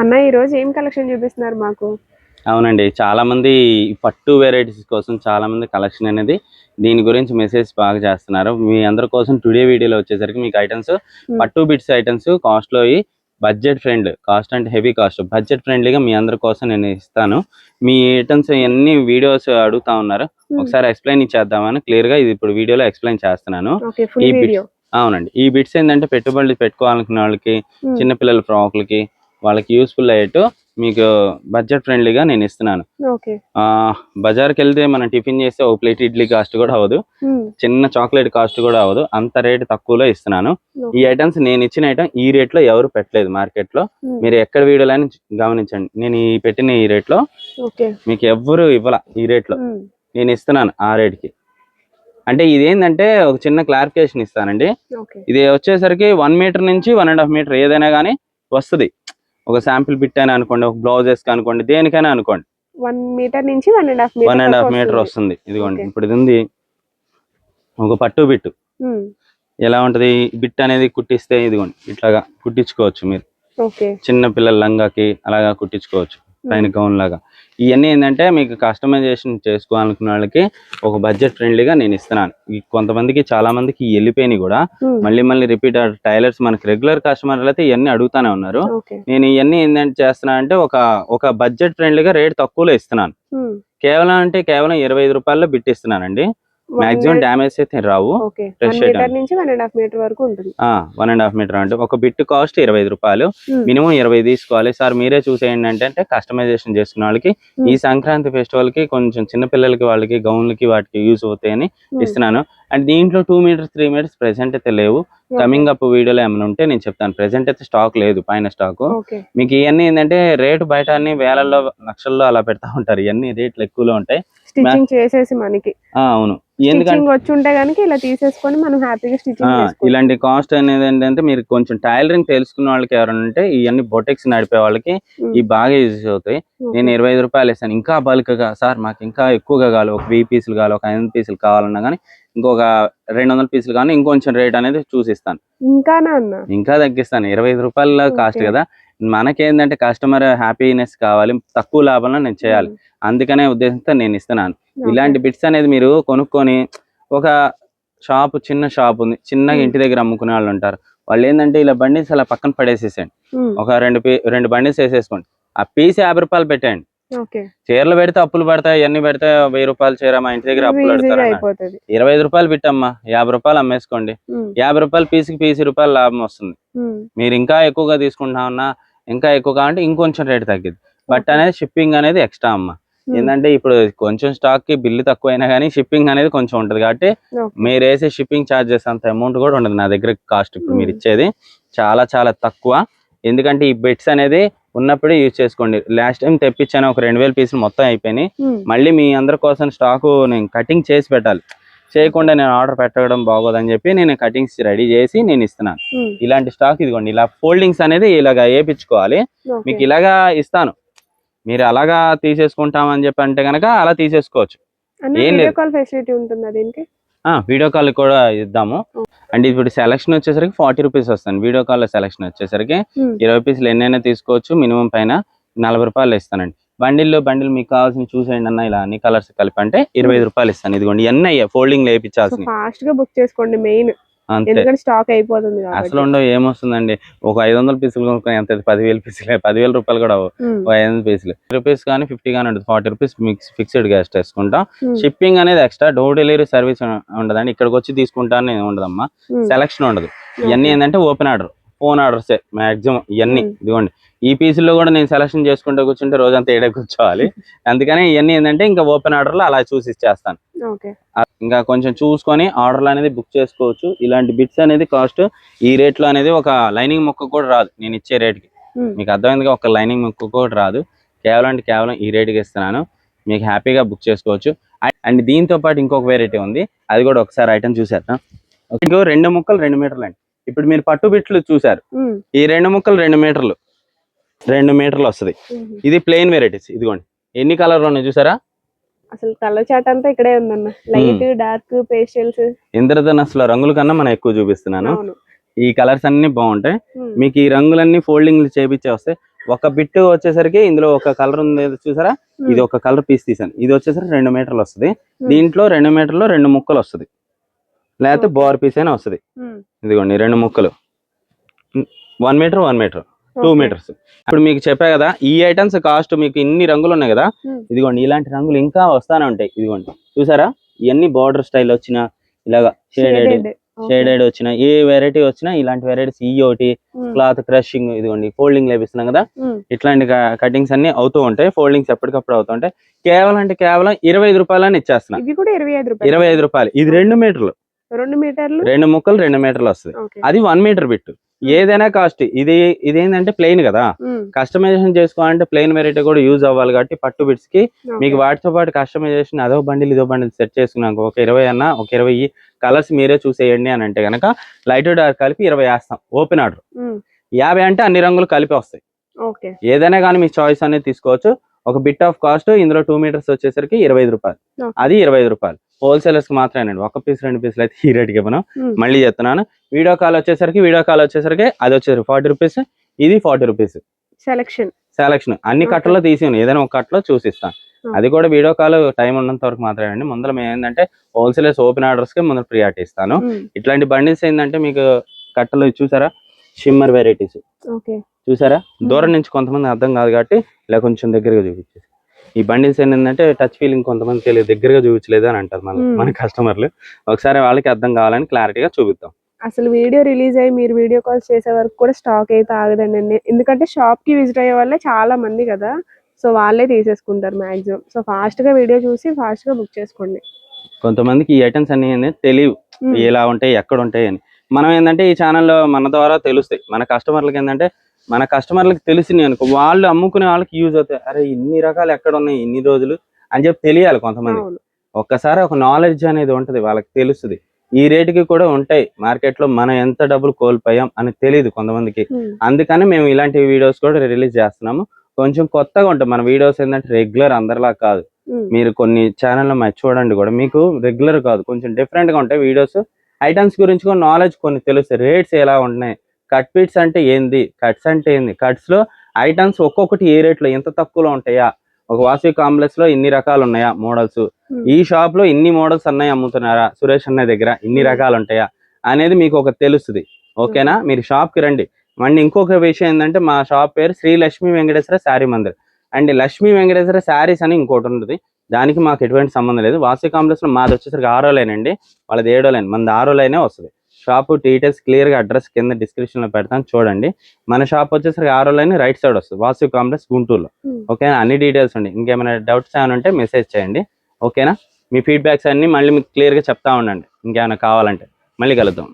అన్న ఈ రోజు ఏం కలెక్షన్ చూపిస్తున్నారు మాకు? అవునండి చాలా మంది పట్టు వెరైటీస్ కోసం చాలా మంది కలెక్షన్ అనేది దీని గురించి మెసేజ్ బాగా చేస్తున్నారు. మీ అందరి కోసం టుడే వీడియోలో వచ్చేసరికి మీకు ఐటమ్స్ పట్టు బిట్స్ ఐటమ్స్ కాస్ట్లో బడ్జెట్ ఫ్రెండ్ కాస్ట్ అంటే హెవీ కాస్ట్ బడ్జెట్ ఫ్రెండ్లీగా మీ అందరి కోసం నేను ఇస్తాను. మీ ఐటమ్స్ ఎన్ని వీడియోస్ అడుగుతా ఉన్నారు ఒకసారి ఎక్స్ప్లెయిన్ ఇచ్చేద్దామని క్లియర్గా ఇది ఇప్పుడు వీడియోలో ఎక్స్ప్లెయిన్ చేస్తున్నాను. ఈ అవునండి ఈ బిట్స్ ఏంటంటే పెట్టుబడులు పెట్టుకోవాలనుకున్న వాళ్ళకి చిన్నపిల్లల ఫ్రాక్లకి వాళ్ళకి యూస్ఫుల్ అయ్యేట్టు మీకు బడ్జెట్ ఫ్రెండ్లీగా నేను ఇస్తున్నాను. బజార్కి వెళ్తే మనం టిఫిన్ చేస్తే ఒక ప్లేట్ ఇడ్లీ కాస్ట్ కూడా అవ్వదు. చిన్న చాక్లెట్ కాస్ట్ కూడా అవ్వదు. అంత రేట్ తక్కువలో ఇస్తున్నాను. ఈ ఐటమ్స్ నేను ఇచ్చిన ఐటమ్ ఈ రేట్లో ఎవరు పెట్టలేదు మార్కెట్లో మీరు ఎక్కడ వీడియోలో అయినా గమనించండి. నేను ఈ పెట్టిన ఈ రేట్లో మీకు ఎవ్వరు ఇవ్వాల ఈ రేట్లో నేను ఇస్తున్నాను ఆ రేట్కి అంటే ఇదేంటంటే ఒక చిన్న క్లారిఫికేషన్ ఇస్తానండి. ఇది వచ్చేసరికి వన్ మీటర్ నుంచి వన్ అండ్ హాఫ్ మీటర్ ఏదైనా కానీ వస్తుంది. ఒక శాంపిల్ బిట్ అయినా అనుకోండి ఒక బ్లౌజెస్ అనుకోండి దేనికైనా అనుకోండి. వన్ మీటర్ నుంచి one and half meter one and half meter వస్తుంది. ఇదిగోండి. ఇప్పుడు ఇది ఉంది. ఒక పట్టు బిట్టు. ఎలా ఉంటది? బిట్ అనేది కుట్టిస్తే ఇదిగోండి ఇట్లాగా కుట్టించుకోవచ్చు మీరు. చిన్న పిల్లల లంగాకి అలాగా కుట్టించుకోవచ్చు. పైన గౌన్ లాగా. ఇవన్నీ ఏంటంటే మీకు కస్టమైజేషన్ చేసుకోవాలనుకున్న వాళ్ళకి ఒక బడ్జెట్ ఫ్రెండ్లీగా నేను ఇస్తున్నాను. కొంతమందికి చాలా మందికి వెళ్ళిపోయినాయి కూడా. మళ్ళీ మళ్ళీ రిపీట్ టైలర్స్ మనకి రెగ్యులర్ కస్టమర్లు అయితే ఇవన్నీ అడుగుతానే ఉన్నారు. నేను ఇవన్నీ ఏంటంటే చేస్తున్నా అంటే ఒక ఒక బడ్జెట్ ఫ్రెండ్లీగా రేట్ తక్కువలో ఇస్తున్నాను. కేవలం అంటే కేవలం ఇరవై ఐదు రూపాయల్లో బిట్ ఇస్తున్నానండి. మాక్సిమం డ్యామేజ్ అయితే రావు. వన్. నుంచి అండ్ హాఫ్ మీటర్ వరకు ఉంటుంది. వన్ అండ్ హాఫ్ మీటర్ అంటే ఒక బిట్ కాస్ట్ ఇరవై రూపాయలు. Hmm. మినిమం ఇరవై తీసుకోవాలి. సార్ మీరే చూసేయండి అంటే అంటే కస్టమైజేషన్ చేసుకున్న వాళ్ళకి Hmm. ఈ సంక్రాంతి ఫెస్టివల్కి కొంచెం చిన్న పిల్లలకి వాళ్ళకి గౌన్లకి వాటికి యూజ్ అవుతాయని Hmm. ఇస్తున్నాను. అండ్ దీంట్లో two meters three meters present అయితే లేవు. కమింగ్ అప్ వీడియోలో ఏమైనా ఉంటే నేను చెప్తాను. ప్రెసెంట్ అయితే స్టాక్ లేదు పైన స్టాక్ మీకు ఇవన్నీ ఏంటంటే రేటు బయట అన్ని వేలల్లో లక్షల్లో అలా పెడతా ఉంటారు. ఇవన్నీ రేట్లు ఎక్కువలో ఉంటాయి. స్టిచ్చింగ్ చేసేసి మనకి. ఆ, అవును. ఎందుకంటే వచ్చి ఉంటే గనుక ఇలా తీసేసుకొని మనం హ్యాపీగా స్టిచ్చింగ్ ఇలాంటి కాస్ట్ అనేది ఏంటంటే మీరు కొంచెం టైలరింగ్ తెలుసుకున్న వాళ్ళకి ఎవరైనా ఉంటే ఇవన్నీ బొటెక్స్ నడిపే వాళ్ళకి. ఈ బాగా యూజ్ అవుతాయి. నేను ఇరవై ఐదు రూపాయలు ఇస్తాను ఇంకా బల్క్గా సార్ మాకు ఇంకా ఎక్కువగా కావాలి. ఒక వెయ్యి పీసులు కావాలి ఒక ఐదు పీసులు కావాలన్నా కానీ ఇంకొక రెండు వందల పీసులు కానీ ఇంకొంచెం రేట్ అనేది చూసిస్తాను. అన్న? ఇంకా తగ్గిస్తాను. ఇరవై ఐదు రూపాయల కాస్ట్. కదా. మనకేంటంటే కస్టమర్ హ్యాపీనెస్ కావాలి తక్కువ లాభంలో నేను చేయాలి. అందుకనే ఉద్దేశంతో నేను ఇస్తున్నాను. ఇలాంటి బిట్స్ అనేది మీరు కొనుక్కొని ఒక షాప్ చిన్న షాప్ ఉంది. చిన్నగా Hmm. ఇంటి దగ్గర అమ్ముకునే వాళ్ళు ఉంటారు. వాళ్ళు ఏంటంటే ఇలా బండిస్ అలా పక్కన పడేసేసేయండి. ఉమ్, ఒక రెండు రెండు బండిస్ వేసేసుకోండి. ఆ పీస్ యాభై రూపాయలు పెట్టండి చీరలు పెడితే అప్పులు పడతాయి ఇవన్నీ పెడితే వెయ్యి రూపాయలు చీర మా ఇంటి దగ్గర అప్పులు పెడతారు ఇరవై ఐదు రూపాయలు పెట్టమ్మా యాభై రూపాయలు అమ్మేసుకోండి. యాభై రూపాయలు పీసుకి పీసి రూపాయలు లాభం వస్తుంది. మీరు ఇంకా ఎక్కువగా తీసుకుంటా ఉన్నా ఇంకా ఎక్కువగా అంటే ఇంకొంచెం రేట్ తగ్గిద్ది. బట్. అనేది షిప్పింగ్ అనేది ఎక్స్ట్రా అమ్మ. ఉమ్, ఏంటంటే ఇప్పుడు కొంచెం స్టాక్కి బిల్లు తక్కువైనా కానీ షిప్పింగ్ అనేది కొంచెం ఉంటది కాబట్టి. మీరు వేసే షిప్పింగ్ ఛార్జెస్ అంత అమౌంట్ కూడా ఉండదు నా దగ్గర కాస్ట్ ఇప్పుడు మీరు Hmm. ఇచ్చేది. చాలా చాలా తక్కువ. ఎందుకంటే ఈ బెడ్స్ అనేది ఉన్నప్పుడే యూజ్ చేసుకోండి. లాస్ట్ టైం తెప్పించాను ఒక రెండు వేల పీసులు మొత్తం అయిపోయినాయి. ఉమ్, మళ్ళీ మీ అందరి కోసం స్టాక్ నేను కటింగ్ చేసి పెట్టాలి. చేయకుండా నేను ఆర్డర్ పెట్టడం బాగోదని చెప్పి నేను కటింగ్స్ రెడీ చేసి నేను ఇస్తున్నాను. ఇలాంటి స్టాక్ ఇదిగోండి ఇలా ఫోల్డింగ్స్ అనేది ఇలాగా వేయించుకోవాలి. మీకు ఇలాగా ఇస్తాను. మీరు అలాగా తీసేసుకుంటామని చెప్పి అంటే కనుక అలా తీసేసుకోవచ్చు. ఏం వీడియో లేదు. కాల్ ఫెసిలిటీ ఉంటుందా వీడియో కాల్ కూడా ఇద్దాము. అండ్ ఇప్పుడు సెలక్షన్ వచ్చేసరికి ఫార్టీ రూపీస్ వస్తుంది. వీడియో కాల్ సెలక్షన్ వచ్చేసరికి ఇరవై పీసులు ఎన్నైనా తీసుకోవచ్చు. మినిమం పైన నలభై రూపాయలు ఇస్తానండి. బండిల్లో బండిల్ మీకు కావాల్సిన చూసేయండి అన్న ఇలా అన్ని కలర్స్ కలిపి అంటే ఇరవై ఐదు రూపాయలు ఇస్తాను. ఇదిగోండి ఇవన్నీ అయ్యా ఫోల్డింగ్ లేపించాల్సింది ఫాస్ట్గా బుక్ చేసుకోండి మెయిన్ ఎందుకంటే స్టాక్ అయిపోతుంది అసలు ఉండవు ఏమొస్తుందండి? ఒక ఐదు వందల పీసులు కొనుక్కొని ఎంత పదివేల పీసులు పదివేల రూపాయలు కూడా ఐదు వందల పీసులు. రూపీస్ కానీ ఫిఫ్టీ కానీ ఉంటుంది. Forty rupees mix fixed gas వేసుకుంటాం షిప్పింగ్ అనేది ఎక్స్ట్రా డోర్ డెలివరీ సర్వీస్ ఉండదండి. ఇక్కడికి వచ్చి తీసుకుంటాను ఉండదమ్మా. సెలక్షన్ ఉండదు. ఇవన్నీ ఏంటంటే ఓపెన్ ఆర్డర్ ఫోన్ ఆర్డర్సే మాక్సిమం ఇవన్నీ Hmm. ఇదిగోండి. ఈ పీసుల్లో కూడా నేను సెలక్షన్ చేసుకుంటూ కూర్చుంటే రోజంతా ఏడే కూర్చోవాలి. అందుకని ఇవన్నీ ఏంటంటే ఇంకా ఓపెన్ ఆర్డర్లో అలా చూసి ఇచ్చేస్తాను. ఇంకా కొంచెం చూసుకొని ఆర్డర్లు అనేది బుక్ చేసుకోవచ్చు. ఇలాంటి బిట్స్ అనేది కాస్ట్ ఈ రేట్లో అనేది ఒక లైనింగ్ మొక్క కూడా రాదు నేను ఇచ్చే రేట్కి ఉమ్, మీకు అర్థమైందిగా ఒక లైనింగ్ మొక్క కూడా రాదు. కేవలం అంటే కేవలం ఈ రేట్కి ఇస్తున్నాను. మీకు హ్యాపీగా బుక్ చేసుకోవచ్చు. అండ్- దీంతో పాటు ఇంకొక వెరైటీ ఉంది. అది కూడా ఒకసారి ఐటమ్ ఇంకో రెండు ముక్కలు రెండు మీటర్లు అండి ఇప్పుడు మీరు పట్టు బిట్లు చూసారు ఈ రెండు ముక్కలు రెండు మీటర్లు. రెండు మీటర్లు వస్తుంది. ఇది ప్లెయిన్ వెరైటీస్ ఇదిగోండి. ఎన్ని కలర్లు ఉన్నాయి చూసారా? అసలు కలర్ చాట్ అంతా ఇక్కడే ఉందన్న. లైట్ డార్క్ పేస్టల్స్ ఇంద్రధనస్సుల రంగుల కన్నా మనం ఎక్కువ చూపిస్తున్నాను. ఈ కలర్స్ అన్ని బాగుంటాయి. మీకు ఈ రంగులన్నీ ఫోల్డింగ్ చేపించే వస్తాయి ఒక బిట్ వచ్చేసరికి ఇందులో ఒక కలర్ ఉంది చూసారా? ఇది ఒక కలర్ పీస్ తీసాను. ఇది వచ్చేసరికి రెండు మీటర్లు వస్తుంది. దీంట్లో రెండు మీటర్లు రెండు ముక్కలు వస్తుంది. లేకపోతే. బోర్ పీస్ అయినా వస్తుంది. ఉమ్, ఇదిగోండి రెండు ముక్కలు. One meter one meter two. Meters ఇప్పుడు మీకు చెప్పా కదా ఈ ఐటమ్స్ కాస్ట్ మీకు ఇన్ని రంగులు ఉన్నాయి కదా. Hmm. ఇదిగోండి ఇలాంటి రంగులు ఇంకా వస్తానే ఉంటాయి. ఇదిగోండి చూసారా? ఇవన్నీ బార్డర్ స్టైల్ వచ్చిన ఇలాగా షేడెడ్. షేడెడ్ వచ్చిన ఏ వెరైటీ వచ్చినా ఇలాంటి వెరైటీస్ ఈ ఒకటి క్లాత్ క్రషింగ్ ఇదిగోండి ఫోల్డింగ్ లేపిస్తున్నాం కదా. ఇట్లాంటి కటింగ్స్ అన్ని అవుతూ ఉంటాయి. ఫోల్డింగ్స్ ఎప్పటికప్పుడు అవుతూ ఉంటాయి. కేవలం అంటే కేవలం ఇరవై ఐదు రూపాయలని ఇచ్చేస్తున్నా. ఇరవై ఐదు రూపాయలు. ఇది రెండు మీటర్లు రెండు మీటర్లు? రెండు ముక్కలు రెండు మీటర్లు వస్తుంది. అది వన్ మీటర్ బిట్ ఏదైనా కాస్ట్ ఇది ఇది ఏంటంటే ప్లెయిన్ కదా కస్టమైజేషన్ చేసుకోవాలంటే ప్లెయిన్ వెరైటీ కూడా యూజ్ అవ్వాలి కాబట్టి పట్టు బిట్స్కి. మీకు వాటితో పాటు కస్టమైజేషన్ అదో బండిల్ ఇదో బండిల్ సెట్ చేసుకున్నాక ఒక ఇరవై అన్న ఒక ఇరవై కలర్స్ మీరే చూసేయండి అని అంటే గనక లైట్ డార్క్ కలిపి ఇరవై వేస్తాం ఓపెన్ ఆర్డర్ యాభై అంటే అన్ని రంగులు కలిపి వస్తాయి. ఏదైనా కానీ మీ చాయిస్ అనేది తీసుకోవచ్చు. ఒక బిట్ ఆఫ్ కాస్ట్ ఇందులో టూ మీటర్స్ వచ్చేసరికి ఇరవై రూపాయలు. అది ఇరవై ఐదు రూపాయలు. హోల్సేలర్స్కి మాత్రమేనండి. ఒక పీస్ రెండు పీసులు అయితే ఈ రేట్కి ఇవ్వను. మళ్ళీ చెప్తున్నాను. వీడియో కాల్ వచ్చేసరికి వీడియో కాల్ వచ్చేసరికి అది వచ్చేసరికి ఫార్టీ రూపీస్ ఇది ఫార్టీ రూపీస్ సెలక్షన్ సెలక్షన్ అన్ని. కట్టలో తీసి ఏదైనా ఒక కట్టలో చూసిస్తాను. అది కూడా వీడియో కాల్ టైం ఉన్నంత వరకు మాత్రమే అండి ముందర మేము ఏంటంటే హోల్సేలర్స్ ఓపెన్ ఆర్డర్స్కి ముందర ప్రియారిటీ ఇస్తాను. ఇట్లాంటి బండిల్స్ ఏంటంటే మీకు కట్టలు చూసారా? షిమ్మర్ వెరైటీస్ చూసారా? దూరం నుంచి కొంతమంది అర్థం కాదు కాబట్టి ఇలా కొంచెం దగ్గరగా చూపించేసి. ఈ బండిల్స్ ఏంటంటే టచ్ ఫీలింగ్ కొంతమంది తెలియదు దగ్గరగా చూపించలేదు అని అంటారు మన Hmm. మన కస్టమర్లు. ఒకసారి వాళ్ళకి అర్థం కావాలని క్లారిటీగా చూపిద్దాం. అసలు వీడియో రిలీజ్ అయ్యి మీరు వీడియో కాల్స్ చేసే వరకు కూడా స్టాక్ అయితే ఆగదండి. ఎందుకంటే షాప్కి విజిట్ అయ్యే వాళ్ళే చాలా మంది కదా. సో వాళ్ళే తీసేసుకుంటారు మాక్సిమం సో ఫాస్ట్గా వీడియో చూసి ఫాస్ట్గా బుక్ చేసుకోండి. కొంతమందికి ఈ ఐటమ్స్ అన్ని తెలియవు. ఉమ్, ఎలా ఉంటాయి ఎక్కడ ఉంటాయి అని. మనం ఏంటంటే ఈ ఛానల్లో మన ద్వారా తెలుస్తాయి. మన కస్టమర్లకి ఏంటంటే మన కస్టమర్లకి తెలిసినాయి అనుకో వాళ్ళు అమ్ముకునే వాళ్ళకి యూజ్ అవుతాయి. అరే ఇన్ని రకాలు ఎక్కడ ఉన్నాయి ఇన్ని రోజులు అని చెప్పి తెలియాలి కొంతమంది ఒక్కసారి ఒక నాలెడ్జ్ అనేది ఉంటది వాళ్ళకి తెలుస్తుంది. ఈ రేటుకి కూడా ఉంటాయి. మార్కెట్లో మనం ఎంత డబ్బులు కోల్పోయాం అని తెలియదు కొంతమందికి. అందుకని మేము ఇలాంటి వీడియోస్ కూడా రిలీజ్ చేస్తున్నాము. కొంచెం కొత్తగా ఉంటాయి. మన వీడియోస్ ఏంటంటే రెగ్యులర్ అందరిలా కాదు. మీరు కొన్ని ఛానల్లో మరి చూడండి కూడా. మీకు రెగ్యులర్ కాదు. కొంచెం డిఫరెంట్గా ఉంటాయి వీడియోస్ ఐటమ్స్ గురించి కూడా నాలెడ్జ్ కొన్ని తెలుస్తాయి. రేట్స్ ఎలా ఉన్నాయి కట్ పీట్స్ అంటే ఏంది? కట్స్ అంటే ఏంది? కట్స్లో ఐటమ్స్ ఒక్కొక్కటి ఏ రేట్లో ఎంత తక్కువలో ఉంటాయా? ఒక వాసవి కాంప్లెక్స్లో ఇన్ని రకాలు ఉన్నాయా మోడల్స్ ఉమ్, ఈ షాప్లో ఇన్ని మోడల్స్ అన్నాయి అమ్ముతున్నారా? సురేష్ అన్నయ్య దగ్గర ఇన్ని Hmm. రకాలు ఉంటాయా అనేది మీకు ఒక తెలుస్తుంది. ఓకేనా? మీరు షాప్కి రండి. మళ్ళీ ఇంకొక విషయం ఏంటంటే మా షాప్ పేరు శ్రీ లక్ష్మీ వెంకటేశ్వర శారీ మందిర్. అండ్ లక్ష్మీ వెంకటేశ్వర శారీస్ అని ఇంకోటి ఉంటుంది. దానికి మాకు ఎటువంటి సంబంధం లేదు. వాసవి కాంప్లెక్స్లో మాది వచ్చేసరికి ఆరో లైన్ అండి. వాళ్ళది ఏడో లైన్ మనది ఆరో లైనే వస్తుంది. షాప్ డీటెయిల్స్ క్లియర్గా అడ్రస్ కింద డిస్క్రిప్షన్లో పెడతాను. చూడండి. మన షాప్ వచ్చేసరికి ఆరో లైన్ రైట్ సైడ్ వస్తుంది. వాసవి కాంప్లెక్స్ గుంటూరులో. ఓకేనా అన్ని డీటెయిల్స్ ఉండి. ఇంకేమైనా డౌట్స్ ఏమైనా ఉంటే మెసేజ్ చేయండి. ఓకేనా మీ ఫీడ్బ్యాక్స్ అన్ని మళ్ళీ మీకు క్లియర్గా చెప్తా ఉండండి. ఇంకేమైనా కావాలంటే. మళ్ళీ కలుద్దాం.